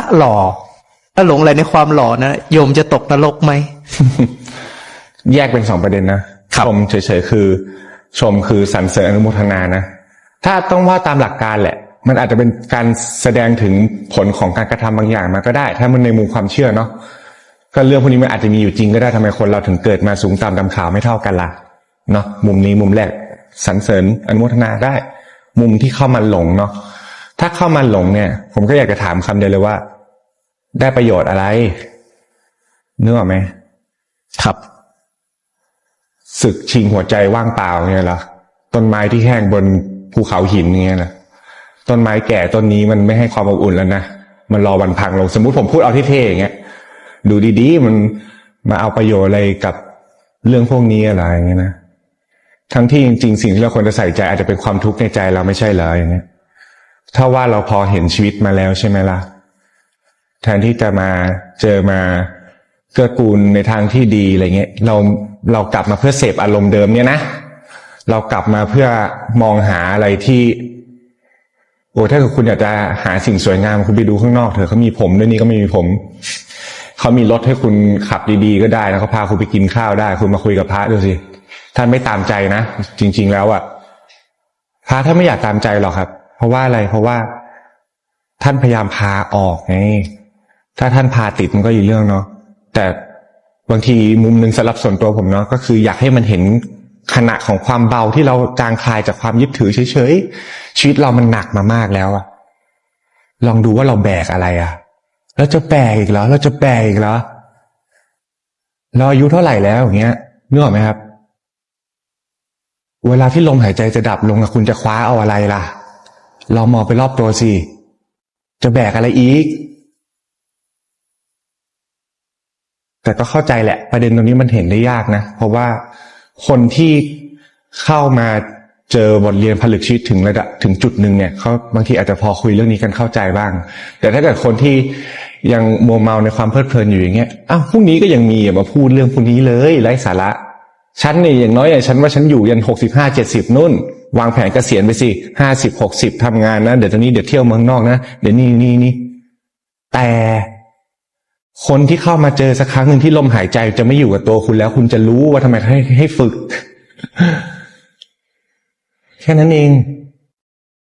ระหล่อ ถ้าหลงอะไรในความหล่อนะโยมจะตกนรกไหม แยกเป็นสองประเด็นนะครับชมเฉยๆคือ ชมคือสรรเสริญอนุโมทนานะ ถ้าต้องว่าตามหลักการแหละ มันอาจจะเป็นการแสดงถึงผลของการกระทำบางอย่างมาก็ได้ ถ้ามันในมุมความเชื่อเนาะก็เรื่องพวกนี้มันอาจจะมีอยู่จริงก็ได้ทำไมคนเราถึงเกิดมาสูงต่ำดำขาวไม่เท่ากันล่ะเนาะมุมนี้มุมแรกสรรเสริญอนุโมทนาได้ มุมที่เข้ามาหลงเนาะ ถ้าเข้ามาหลงเนี่ย ผมก็อยากจะถามคำเดียวเลยว่า ได้ประโยชน์อะไรนึกออกไหมครับศึกชิงหัวใจว่างเปล่าเนี่ยเหรอต้นไม้ที่แห้งบนภูเขาหินเงี้ยนะต้นไม้แก่ต้นนี้มันไม่ให้ความอบอุ่นแล้วนะมันรอวันพังลงสมมุติผมพูดเอาที่เท่ๆอย่างเงี้ยดูดีๆมันมาเอาประโยชน์อะไรกับเรื่องพวกนี้อะไรอย่างเงี้ยนะทั้งที่จริงๆสิ่งที่เราควรจะใส่ใจอาจจะเป็นความทุกข์ในใจเราไม่ใช่เหรออย่างเงี้ย ถ้าว่าเราพอเห็นชีวิตมาแล้วใช่ไหมล่ะ แทนที่จะมาเจอมาเกื้อกูลในทางที่ดีอะไรเงี้ยเราเรากลับมาเพื่อเสพอารมณ์เดิมเนี่ยนะเรากลับมาเพื่อมองหาอะไรที่โอ้ถ้าคุณอยากจะหาสิ่งสวยงามคุณไปดูข้างนอกเถอะเขามีผมด้วยนี่ก็ไม่มีผมเขามีรถให้คุณขับดีๆก็ได้นะเขาพาคุณไปกินข้าวได้ คุณมาคุยกับพระดูสิท่านไม่ตามใจนะจริง ๆ แล้วอะพระท่านไม่อยากตามใจหรอกครับ เพราะว่าอะไรเพราะว่า ท่านพยายามพาออกไงถ้าท่านพาติดมันก็อีกเรื่องเนาะแต่บางทีมุมหนึ่งสำหรับส่วนตัวผมเนาะก็คืออยากให้มันเห็นขณะของความเบาที่เราจางคลายจากความยึดถือเฉยๆชีวิตเรามันหนักมามากแล้วอะลองดูว่าเราแบกอะไรอะเราจะแบกอีกเหรอเราจะแบกอีกเหรอเราอายุเท่าไหร่แล้วอย่างเงี้ยนึกออกไหมครับ เวลาที่ลมหายใจจะดับลงอะคุณจะคว้าเอาอะไรล่ะ ลองมองไปรอบตัวสิ จะแบกอะไรอีก แต่ก็เข้าใจแหละ ประเด็นตรงนี้มันเห็นได้ยากนะ เพราะว่าคนที่เข้ามาเจอบทเรียนผลึกชีวิตถึงระดับถึงจุดหนึ่งเนี่ยเขาบางทีอาจจะพอคุยเรื่องนี้กันเข้าใจบ้าง แต่ถ้าเกิดคนที่ยังมัวเมาในความเพลิดเพลินอยู่อย่างเงี้ยอ้าวพรุ่งนี้ก็ยังมีอย่ามาพูดเรื่องพวกนี้เลยไร้สาระฉันเนี่ยอย่างน้อยอย่างฉันว่าฉันอยู่ยันหกสิบห้าเจ็ดสิบนู่น วางแผนเกษียณไปสิห้าสิบหกสิบทำงานนะ เดี๋ยวตอนนี้เดี๋ยวเที่ยวเมืองนอกนะ เดี๋ยวนี่นี่นี่แต่คนที่เข้ามาเจอสักครั้งหนึ่งที่ลมหายใจจะไม่อยู่กับตัวคุณแล้ว คุณจะรู้ว่าทำไมให้ให้ฝึก แค่นั้นเอง